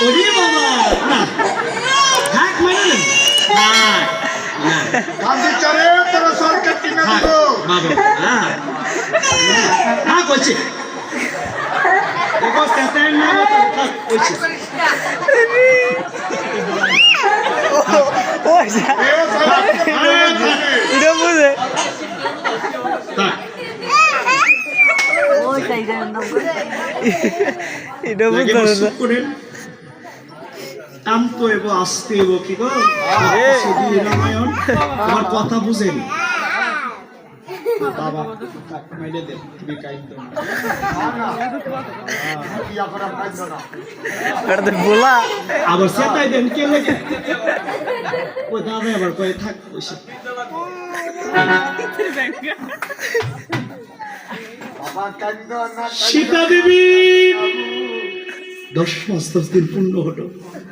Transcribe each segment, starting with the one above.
ওরে বাবা না হ্যাক ও ও এটা বুঝতে বসুক করেন আম তো এব আসতে এব কি গো রামায়ণ তোমার কথা বুঝেন বাবা থাক, দে তুমি কাইন্দ না। করা পাইছো না। এটা তো বলা আবার সেটাই দেন কে লাগে ও দাদা আবার কয়ে থাক বসে বাবা কান্দ না কান্দ। সীতা দেবী দশ দিন পূর্ণ হলো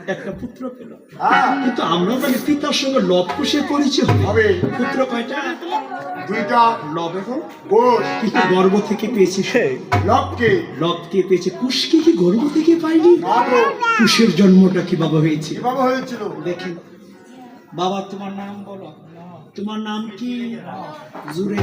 একটা পুত্র পেল। হ্যাঁ, কিন্তু আমরা জানি পিতার সঙ্গে লব কুশের পরিচয় হবে। পুত্র কয়টা? দুইটা। লব এবং গোস কিন্তু গর্ব থেকে পেয়েছি সে। লবকে। লবকে পেয়েছে? কুশকে কি গর্ব থেকে পাইনি কুশের জন্মটা কীভাবে হয়েছে? কীভাবে হয়েছিল? দেখেন বাবা তোমার নাম বলো। তোমার নাম কি? জুরে।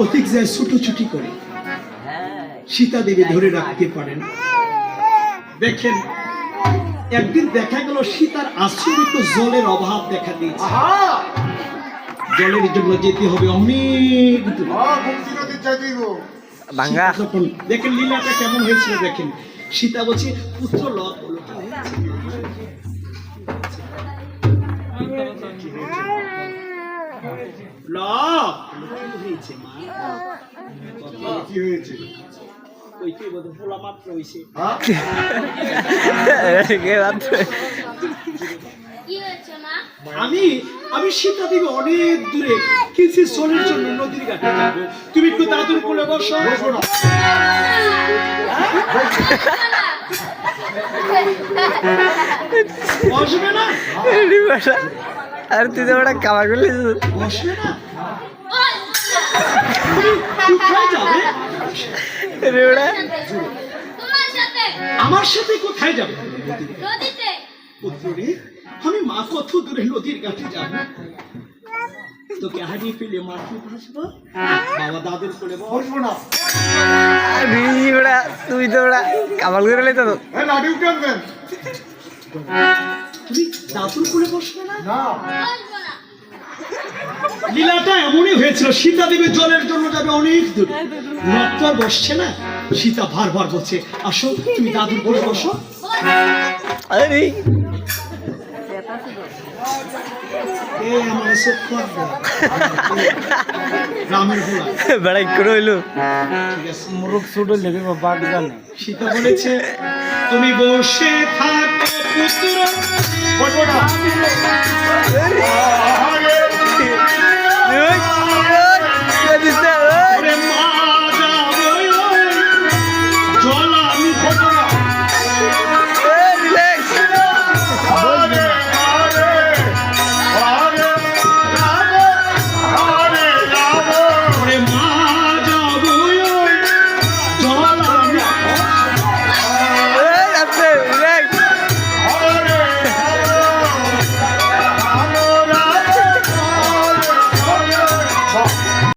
ওদিক যায় ছুটোছুটি করে। সীতা দেবী ধরে রাখতে পারেন। দেখেন একদিন দেখা গেল সীতার আশ্চর্য জলের অভাব দেখা দিয়েছে। জলের জন্য যেতে হবে অনেক দেখেন লীলাটা কেমন হয়েছিল দেখেন। সীতা বলছে পুত্র লব বলো আমি আমি সীতা থেকে অনেক দূরে কিছু সোলের জন্য নদীর যাব। তুমি একটু দাদুর কোলে বসো বসো। বসবে না? আর তুই তো বেড়া কামা করলি। বসবে না তুমি কোথায় যাবে? রে বেড়া তোমার সাথে আমার সাথে কোথায় যাবে আমি মা কত দূরে নদীর ঘাটে যাব? তোকে হারিয়ে ফেলে মা কি ভাসবো? বাবা দাদুর কোলে বসবো না। তুই তো বেড়া কামাল করে লাই তো। হ্যাঁ লাডি উঠানবেন তুমি দাদুর কোলে বসবে না? না। বলব না। লীলাটা এমনই হয়েছিল সীতা দেবী জলের জন্য যাবে অনেক দূরে। রক্ত আর বসছে না? সীতা বারবার বলছে আসো তুমি দাদুর কোলে বসো। আরে করে হইল। মুরুখ ছুটো লেগে বাদ জানে সীতা বলেছে তুমি বসে থাকো পুত্র বসবো না